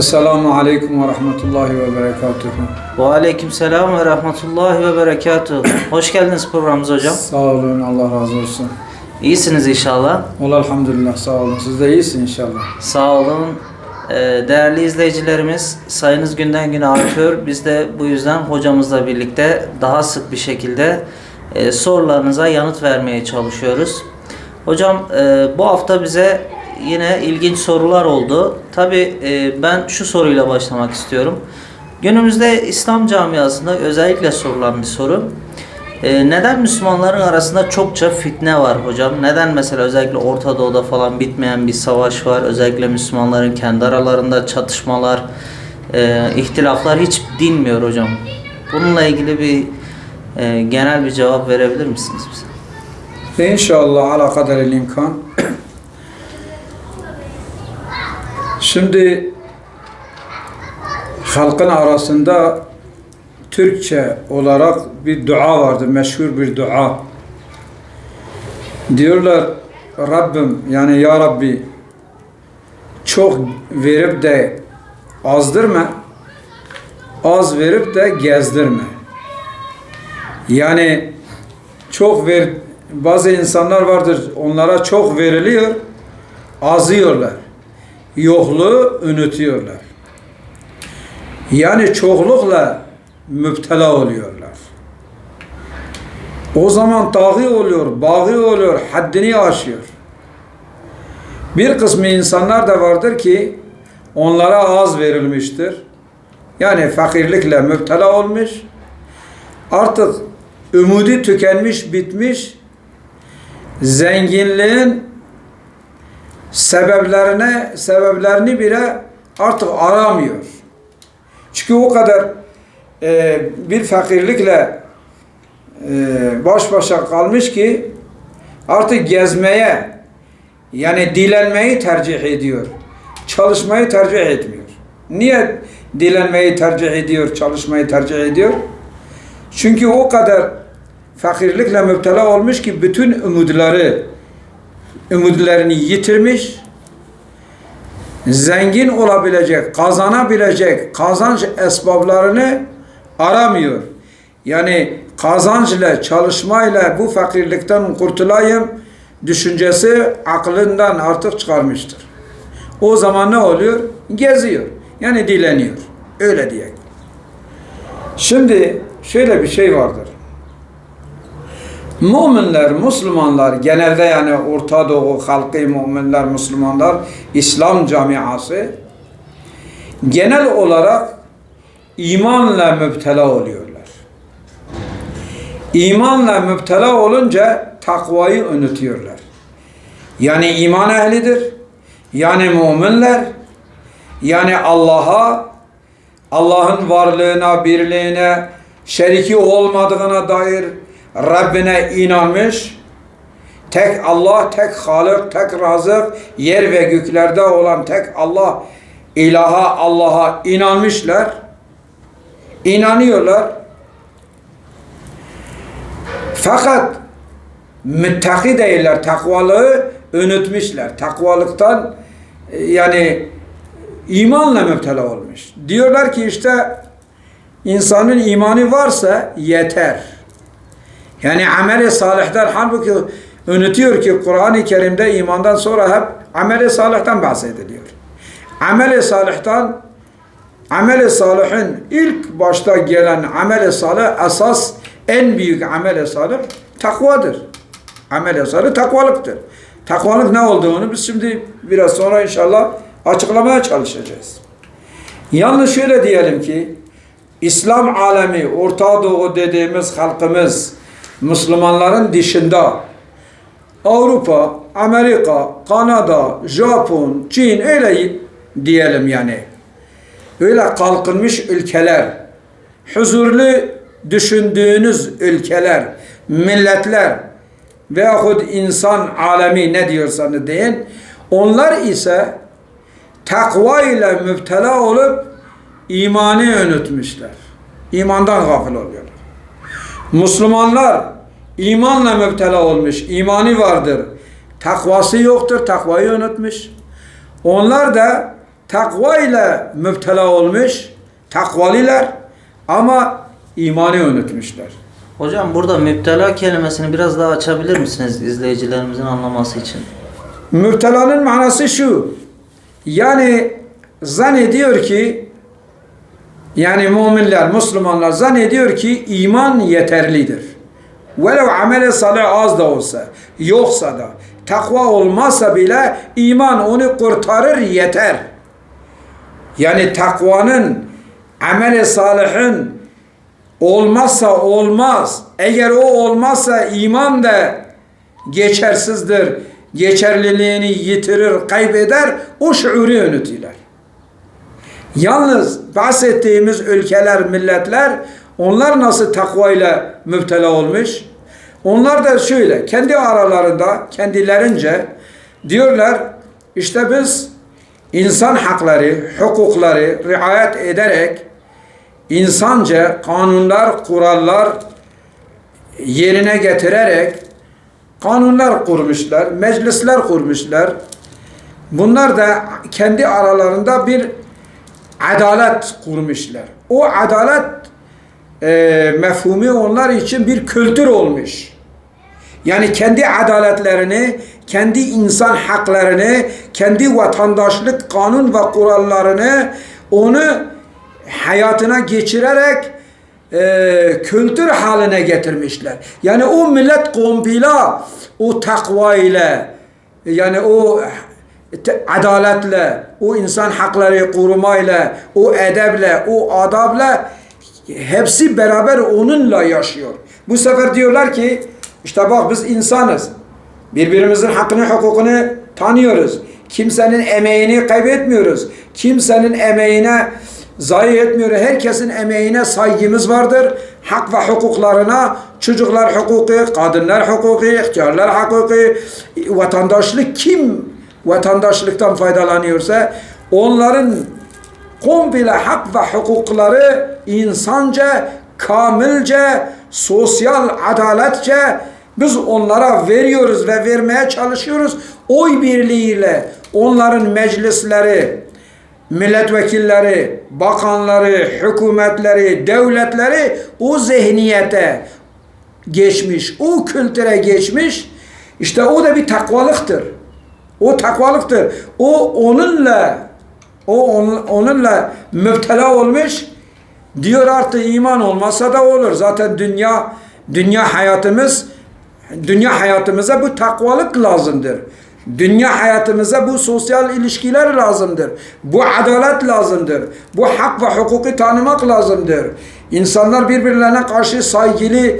Esselamu Aleyküm ve Rahmetullahi ve Berekatuhu. Ve aleyküm selam ve rahmetullahi ve berekatuhu. Hoş geldiniz programımıza hocam. Sağ olun, Allah razı olsun. İyisiniz inşallah. Ol elhamdülillah, sağ olun. Siz de iyisiniz inşallah. Sağ olun. Ee, değerli izleyicilerimiz sayınız günden güne artıyor. Biz de bu yüzden hocamızla birlikte daha sık bir şekilde e, sorularınıza yanıt vermeye çalışıyoruz. Hocam e, bu hafta bize yine ilginç sorular oldu. Tabi ben şu soruyla başlamak istiyorum. Günümüzde İslam camiasında özellikle sorulan bir soru. Ee, neden Müslümanların arasında çokça fitne var hocam? Neden mesela özellikle Orta Doğu'da falan bitmeyen bir savaş var? Özellikle Müslümanların kendi aralarında çatışmalar, e, ihtilaflar hiç dinmiyor hocam. Bununla ilgili bir e, genel bir cevap verebilir misiniz bize? İnşallah ala kaderil imkan. Şimdi halkın arasında Türkçe olarak bir dua vardı, meşhur bir dua. Diyorlar Rabbim yani ya Rabbi çok verip de azdırma, az verip de gezdirme. Yani çok ver bazı insanlar vardır onlara çok veriliyor azıyorlar. Yokluğu unutuyorlar. Yani çoklukla müptela oluyorlar. O zaman taği oluyor, bağı oluyor, haddini aşıyor. Bir kısmı insanlar da vardır ki onlara az verilmiştir. Yani fakirlikle müptela olmuş. Artık ümidi tükenmiş, bitmiş. Zenginliğin sebeplerine sebeplerini bile artık aramıyor. Çünkü o kadar e, bir fakirlikle e, baş başa kalmış ki artık gezmeye yani dilenmeyi tercih ediyor. Çalışmayı tercih etmiyor. Niye dilenmeyi tercih ediyor, çalışmayı tercih ediyor? Çünkü o kadar fakirlikle müptela olmuş ki bütün umutları umutlarını yitirmiş, zengin olabilecek, kazanabilecek kazanç esbablarını aramıyor. Yani kazançla, çalışmayla bu fakirlikten kurtulayım düşüncesi aklından artık çıkarmıştır. O zaman ne oluyor? Geziyor. Yani dileniyor. Öyle diye. Şimdi şöyle bir şey vardır. Müminler, Müslümanlar, genelde yani Orta Doğu halkı müminler, Müslümanlar, İslam camiası genel olarak imanla müptela oluyorlar. İmanla müptela olunca takvayı unutuyorlar. Yani iman ehlidir. Yani müminler. Yani Allah'a, Allah'ın varlığına, birliğine, şeriki olmadığına dair Rabbine inanmış, tek Allah, tek Halık, tek Razık, yer ve göklerde olan tek Allah, ilaha Allah'a inanmışlar, inanıyorlar. Fakat müttaki değiller, takvalığı unutmuşlar. Takvalıktan yani imanla müptela olmuş. Diyorlar ki işte insanın imanı varsa yeter. Yani amel-i salihler halbuki unutuyor ki Kur'an-ı Kerim'de imandan sonra hep amel-i salihten bahsediliyor. Amel-i salihten amel-i salihin ilk başta gelen amel-i salih esas en büyük amel-i salih takvadır. Amel-i salih takvalıktır. Takvalık ne olduğunu biz şimdi biraz sonra inşallah açıklamaya çalışacağız. Yalnız şöyle diyelim ki İslam alemi, Orta Doğu dediğimiz halkımız, Müslümanların dışında Avrupa, Amerika, Kanada, Japon, Çin öyle diyelim yani. Öyle kalkınmış ülkeler, huzurlu düşündüğünüz ülkeler, milletler veyahut insan alemi ne diyorsanız deyin. Onlar ise takva ile müptela olup imanı unutmuşlar. İmandan gafil oluyorlar. Müslümanlar imanla müptela olmuş, imanı vardır. Takvası yoktur, takvayı unutmuş. Onlar da takva ile müptela olmuş, takvaliler ama imanı unutmuşlar. Hocam burada müptela kelimesini biraz daha açabilir misiniz izleyicilerimizin anlaması için? Müptelanın manası şu. Yani zannediyor ki yani müminler, Müslümanlar zannediyor ki iman yeterlidir. Velev amel salih az da olsa, yoksa da, takva olmazsa bile iman onu kurtarır yeter. Yani takvanın, amel salihin olmazsa olmaz. Eğer o olmazsa iman da geçersizdir. Geçerliliğini yitirir, kaybeder. O şuuru unutuyorlar. Yalnız bahsettiğimiz ülkeler, milletler onlar nasıl takvayla müptela olmuş? Onlar da şöyle kendi aralarında kendilerince diyorlar işte biz insan hakları, hukukları riayet ederek insanca kanunlar, kurallar yerine getirerek kanunlar kurmuşlar, meclisler kurmuşlar. Bunlar da kendi aralarında bir adalet kurmuşlar. O adalet e, mefhumu onlar için bir kültür olmuş. Yani kendi adaletlerini, kendi insan haklarını, kendi vatandaşlık kanun ve kurallarını onu hayatına geçirerek e, kültür haline getirmişler. Yani o millet kompila o takva ile yani o adaletle, o insan hakları korumayla, o edeble, o adabla hepsi beraber onunla yaşıyor. Bu sefer diyorlar ki işte bak biz insanız. Birbirimizin hakkını, hukukunu tanıyoruz. Kimsenin emeğini kaybetmiyoruz. Kimsenin emeğine zayi etmiyoruz. Herkesin emeğine saygımız vardır. Hak ve hukuklarına çocuklar hukuki, kadınlar hukuki, ihtiyarlar hukuki, vatandaşlık kim vatandaşlıktan faydalanıyorsa onların komple hak ve hukukları insanca, kamilce, sosyal adaletçe biz onlara veriyoruz ve vermeye çalışıyoruz. Oy birliğiyle onların meclisleri, milletvekilleri, bakanları, hükümetleri, devletleri o zihniyete geçmiş, o kültüre geçmiş. İşte o da bir takvalıktır. O takvalıktır. O onunla o onun- onunla müptela olmuş. Diyor artık iman olmasa da olur. Zaten dünya dünya hayatımız dünya hayatımıza bu takvalık lazımdır. Dünya hayatımıza bu sosyal ilişkiler lazımdır. Bu adalet lazımdır. Bu hak ve hukuku tanımak lazımdır. İnsanlar birbirlerine karşı saygılı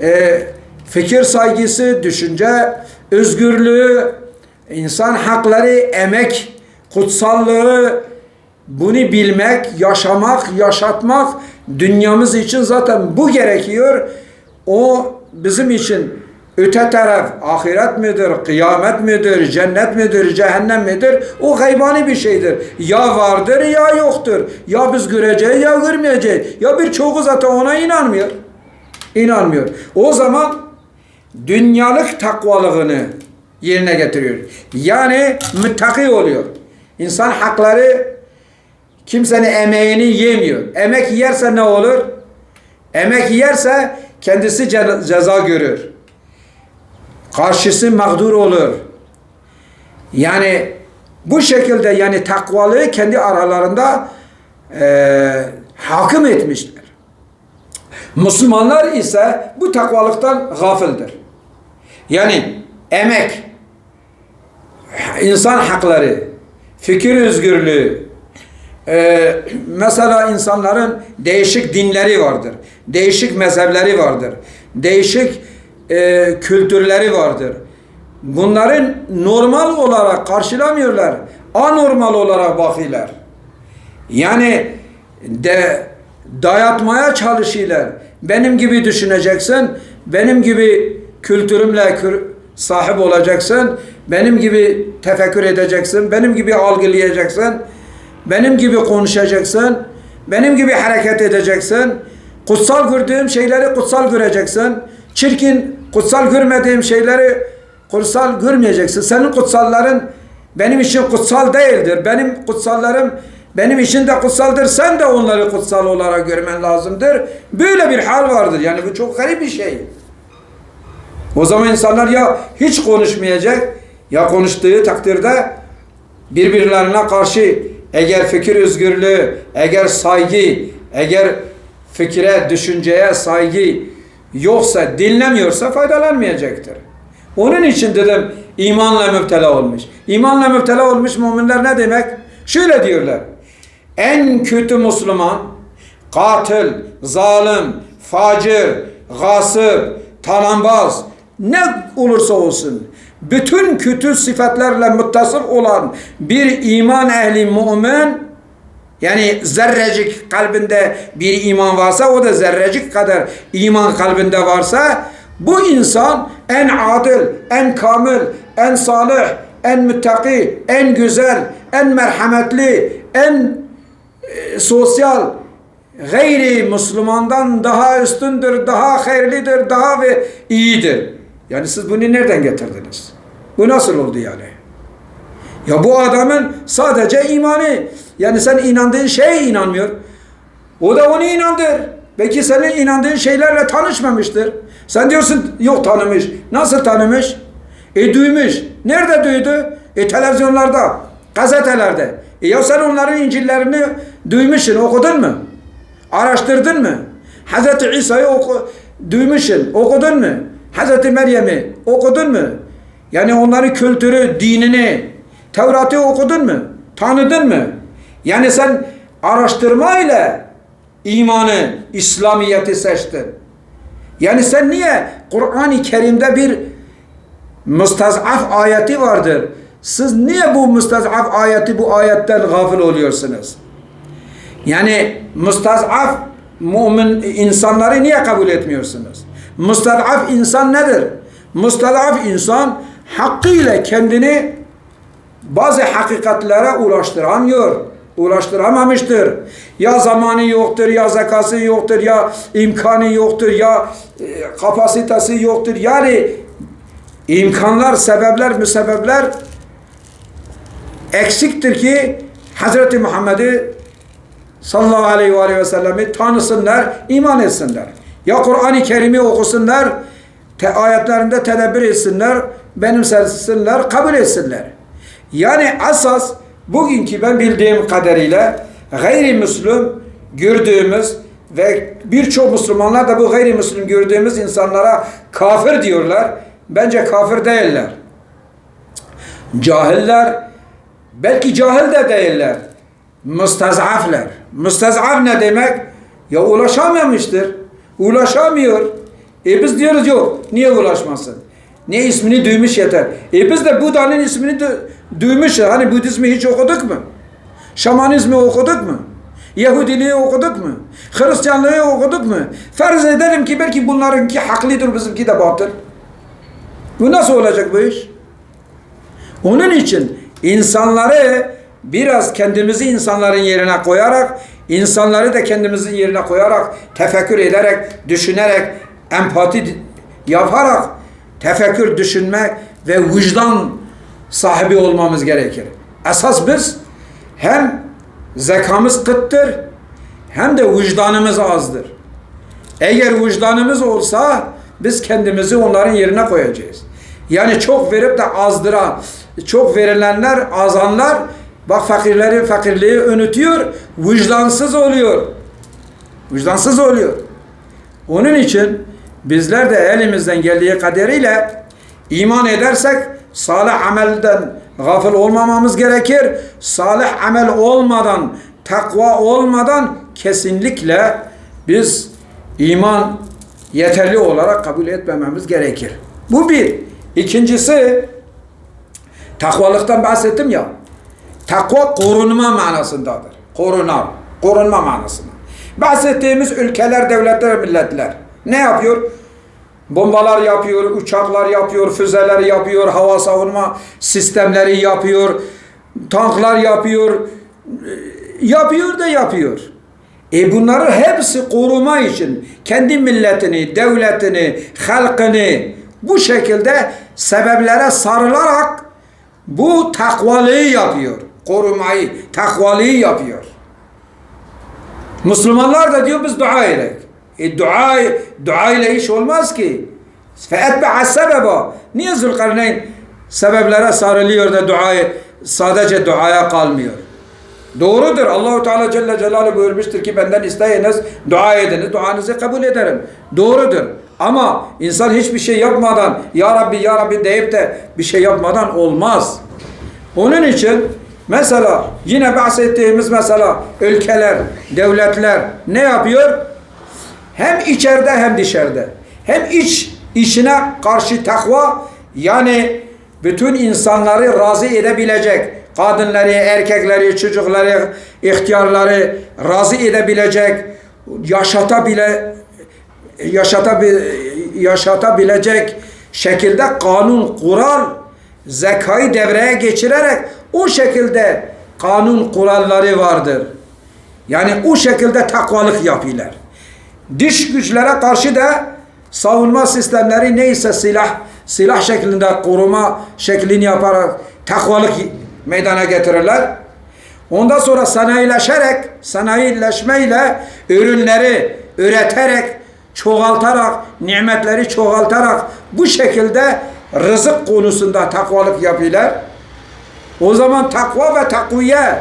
e, fikir saygısı, düşünce özgürlüğü, insan hakları, emek kutsallığı bunu bilmek, yaşamak, yaşatmak dünyamız için zaten bu gerekiyor. O bizim için öte taraf ahiret midir, kıyamet midir, cennet midir, cehennem midir? O gaybani bir şeydir. Ya vardır ya yoktur. Ya biz göreceğiz ya görmeyeceğiz. Ya birçoğu zaten ona inanmıyor. İnanmıyor. O zaman dünyalık takvalığını yerine getiriyor. Yani müttaki oluyor. İnsan hakları kimsenin emeğini yemiyor. Emek yerse ne olur? Emek yerse kendisi ce- ceza görür. Karşısı mağdur olur. Yani bu şekilde yani takvalığı kendi aralarında eee hakim etmişler. Müslümanlar ise bu takvalıktan gafildir. Yani emek, insan hakları, fikir özgürlüğü, ee, mesela insanların değişik dinleri vardır, değişik mezhepleri vardır, değişik e, kültürleri vardır. Bunların normal olarak karşılamıyorlar, anormal olarak bakıyorlar. Yani de dayatmaya çalışıyorlar. Benim gibi düşüneceksin, benim gibi kültürümle sahip olacaksın, benim gibi tefekkür edeceksin, benim gibi algılayacaksın, benim gibi konuşacaksın, benim gibi hareket edeceksin. Kutsal gördüğüm şeyleri kutsal göreceksin. Çirkin, kutsal görmediğim şeyleri kutsal görmeyeceksin. Senin kutsalların benim için kutsal değildir. Benim kutsallarım benim için de kutsaldır. Sen de onları kutsal olarak görmen lazımdır. Böyle bir hal vardır. Yani bu çok garip bir şey. O zaman insanlar ya hiç konuşmayacak ya konuştuğu takdirde birbirlerine karşı eğer fikir özgürlüğü, eğer saygı, eğer fikre, düşünceye saygı yoksa, dinlemiyorsa faydalanmayacaktır. Onun için dedim imanla müptela olmuş. İmanla müptela olmuş müminler ne demek? Şöyle diyorlar. En kötü Müslüman katil, zalim, facir, gasıp, talambaz ne olursa olsun bütün kötü sıfatlarla muttasıf olan bir iman ehli mümin yani zerrecik kalbinde bir iman varsa o da zerrecik kadar iman kalbinde varsa bu insan en adil, en kamil, en salih, en müttaki, en güzel, en merhametli, en e, sosyal, gayri Müslümandan daha üstündür, daha hayırlıdır, daha ve iyidir. Yani siz bunu nereden getirdiniz? Bu nasıl oldu yani? Ya bu adamın sadece imanı. Yani sen inandığın şeye inanmıyor. O da onu inandır. Belki senin inandığın şeylerle tanışmamıştır. Sen diyorsun yok tanımış. Nasıl tanımış? E duymuş. Nerede duydu? E televizyonlarda, gazetelerde. E ya sen onların İncil'lerini duymuşsun, okudun mu? Araştırdın mı? Hazreti İsa'yı oku, duymuşsun, okudun mu? Hazreti Meryem'i okudun mu? Yani onların kültürü, dinini, Tevrat'ı okudun mu? Tanıdın mı? Yani sen araştırmayla imanı, İslamiyet'i seçtin. Yani sen niye Kur'an-ı Kerim'de bir müstazaf ayeti vardır. Siz niye bu müstazaf ayeti bu ayetten gafil oluyorsunuz? Yani müstazaf mümin insanları niye kabul etmiyorsunuz? Müstazaf insan nedir? Müstazaf insan hakkıyla kendini bazı hakikatlere ulaştıramıyor. Ulaştıramamıştır. Ya zamanı yoktur, ya zekası yoktur, ya imkanı yoktur, ya e, kapasitesi yoktur. Yani imkanlar, sebepler, müsebepler eksiktir ki Hz. Muhammed'i sallallahu aleyhi ve, aleyhi ve sellemi tanısınlar, iman etsinler. Ya Kur'an-ı Kerim'i okusunlar, te ayetlerinde tedebbür etsinler, benimsesinler, kabul etsinler. Yani asas bugünkü ben bildiğim kadarıyla gayrimüslim gördüğümüz ve birçok Müslümanlar da bu gayrimüslim gördüğümüz insanlara kafir diyorlar. Bence kafir değiller. Cahiller belki cahil de değiller. Müstezafler. Müstezaf ne demek? Ya ulaşamamıştır. Ulaşamıyor. E biz diyoruz yok. Niye ulaşmasın? Ne ismini duymuş yeter. E biz de Buda'nın ismini du- duymuşuz. Hani Budizmi hiç okuduk mu? Şamanizmi okuduk mu? Yahudiliği okuduk mu? Hristiyanlığı okuduk mu? Farz edelim ki belki bunlarınki haklıdır, bizimki de batıl. Bu nasıl olacak bu iş? Onun için insanları biraz kendimizi insanların yerine koyarak, insanları da kendimizin yerine koyarak, tefekkür ederek, düşünerek, empati yaparak, tefekkür düşünmek ve vicdan sahibi olmamız gerekir. Esas biz hem zekamız kıttır hem de vicdanımız azdır. Eğer vicdanımız olsa biz kendimizi onların yerine koyacağız. Yani çok verip de azdıran, çok verilenler, azanlar bak fakirleri fakirliği önütüyor, vicdansız oluyor. Vicdansız oluyor. Onun için bizler de elimizden geldiği kadarıyla iman edersek salih amelden gafil olmamamız gerekir. Salih amel olmadan, takva olmadan kesinlikle biz iman yeterli olarak kabul etmememiz gerekir. Bu bir. İkincisi takvalıktan bahsettim ya. Takva korunma manasındadır. Korunma, korunma manasında. Bahsettiğimiz ülkeler, devletler, milletler ne yapıyor? Bombalar yapıyor, uçaklar yapıyor, füzeler yapıyor, hava savunma sistemleri yapıyor, tanklar yapıyor, yapıyor da yapıyor. E bunları hepsi koruma için kendi milletini, devletini, halkını bu şekilde sebeplere sarılarak Bu takvalığı yapıyor korumayı, takvaliyi yapıyor. Müslümanlar da diyor biz dua edek. E, dua, dua ile iş olmaz ki. Feetbe'a sebeba. Niye Zülkarneyn sebeplere sarılıyor da duayı sadece duaya kalmıyor? Doğrudur. Allahu Teala Celle Celaluhu buyurmuştur ki benden isteyiniz, dua ediniz, duanızı kabul ederim. Doğrudur. Ama insan hiçbir şey yapmadan Ya Rabbi Ya Rabbi deyip de bir şey yapmadan olmaz. Onun için mesela yine bahsettiğimiz mesela ülkeler, devletler ne yapıyor? Hem içeride hem dışarıda. Hem iç işine karşı takva yani bütün insanları razı edebilecek kadınları, erkekleri, çocukları, ihtiyarları razı edebilecek, yaşatabile yaşatabi, yaşatabilecek şekilde kanun, kural, zekayı devreye geçirerek o şekilde kanun kuralları vardır. Yani o şekilde takvalık yapıyorlar. Dış güçlere karşı da savunma sistemleri neyse silah, silah şeklinde koruma şeklini yaparak takvalık meydana getirirler. Ondan sonra sanayileşerek, sanayileşmeyle ürünleri üreterek, çoğaltarak, nimetleri çoğaltarak bu şekilde rızık konusunda takvalık yapıyorlar. O zaman takva ve takviye,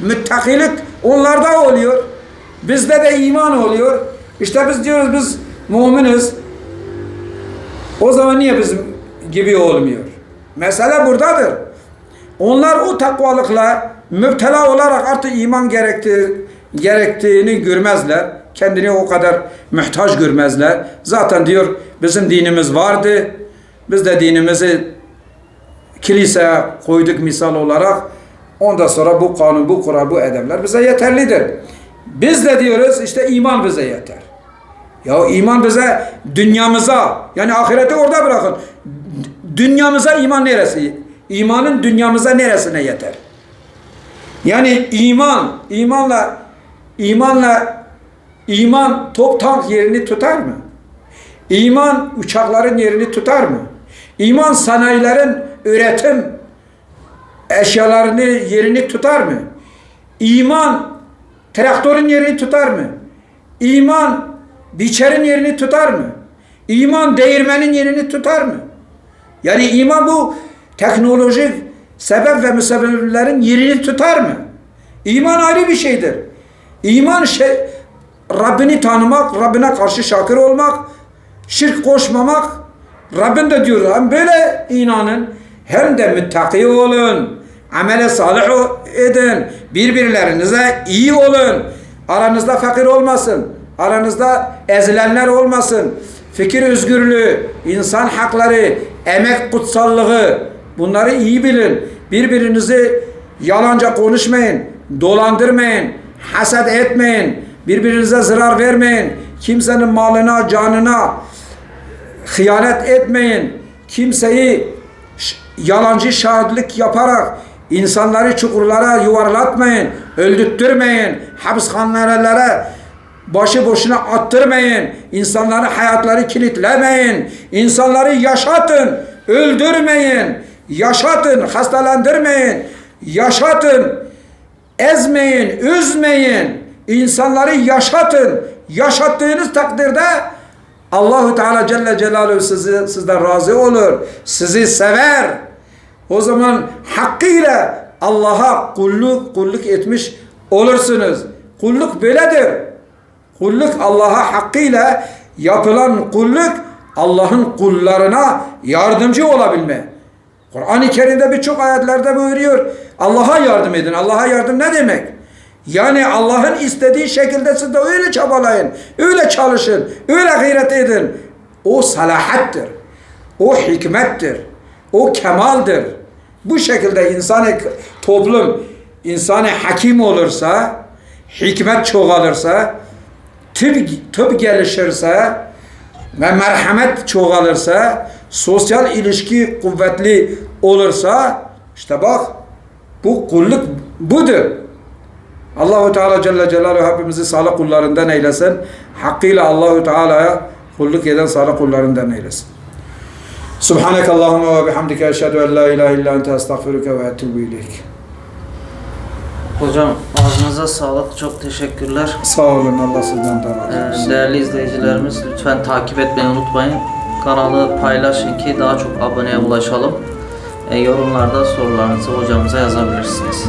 müttakilik onlarda oluyor. Bizde de iman oluyor. İşte biz diyoruz biz müminiz. O zaman niye bizim gibi olmuyor? Mesele buradadır. Onlar o takvalıkla müptela olarak artık iman gerektiği, gerektiğini görmezler. Kendini o kadar muhtaç görmezler. Zaten diyor bizim dinimiz vardı. Biz de dinimizi kiliseye koyduk misal olarak. Ondan sonra bu kanun, bu kural, bu edemler bize yeterlidir. Biz de diyoruz işte iman bize yeter. Ya iman bize dünyamıza yani ahireti orada bırakın. Dünyamıza iman neresi? İmanın dünyamıza neresine yeter? Yani iman, imanla imanla iman top tank yerini tutar mı? İman uçakların yerini tutar mı? İman sanayilerin üretim eşyalarını yerini tutar mı? İman traktörün yerini tutar mı? İman biçerin yerini tutar mı? İman değirmenin yerini tutar mı? Yani iman bu teknolojik sebep ve müsebbiplerin yerini tutar mı? İman ayrı bir şeydir. İman şey, Rabbini tanımak, Rabbine karşı şakir olmak, şirk koşmamak. Rabbin de diyor hem böyle inanın hem de müttaki olun. Amele salih edin. Birbirlerinize iyi olun. Aranızda fakir olmasın. Aranızda ezilenler olmasın. Fikir özgürlüğü, insan hakları, emek kutsallığı bunları iyi bilin. Birbirinizi yalanca konuşmayın, dolandırmayın, haset etmeyin, birbirinize zarar vermeyin. Kimsenin malına, canına hıyanet etmeyin. Kimseyi yalancı şahitlik yaparak insanları çukurlara yuvarlatmayın, öldürtmeyin, hapishanelere başı boşuna attırmayın, insanların hayatları kilitlemeyin, insanları yaşatın, öldürmeyin, yaşatın, hastalandırmayın, yaşatın, ezmeyin, üzmeyin, insanları yaşatın. Yaşattığınız takdirde Allahu Teala Celle Celaluhu sizi sizden razı olur. Sizi sever. O zaman hakkıyla Allah'a kulluk kulluk etmiş olursunuz. Kulluk böyledir. Kulluk Allah'a hakkıyla yapılan kulluk Allah'ın kullarına yardımcı olabilme. Kur'an-ı Kerim'de birçok ayetlerde buyuruyor. Allah'a yardım edin. Allah'a yardım ne demek? Yani Allah'ın istediği şekilde siz de öyle çabalayın, öyle çalışın, öyle gayret edin. O salahattir, o hikmettir, o kemaldir. Bu şekilde insanı toplum, insanı hakim olursa, hikmet çoğalırsa, tıp, tıp gelişirse ve merhamet çoğalırsa, sosyal ilişki kuvvetli olursa, işte bak bu kulluk budur. Allahu Teala Celle Celaluhu hepimizi salih kullarından eylesin. Hakkıyla Allahu Teala'ya kulluk eden salih kullarından eylesin. Subhaneke Allahümme ve bihamdike eşhedü en la ilahe illa ente estağfiruke ve etubu ileyk. Hocam ağzınıza sağlık. Çok teşekkürler. Sağ olun. Allah sizden de razı Ee, olsun. Değerli izleyicilerimiz lütfen takip etmeyi unutmayın. Kanalı paylaşın ki daha çok aboneye ulaşalım. Ee, Yorumlarda sorularınızı hocamıza yazabilirsiniz.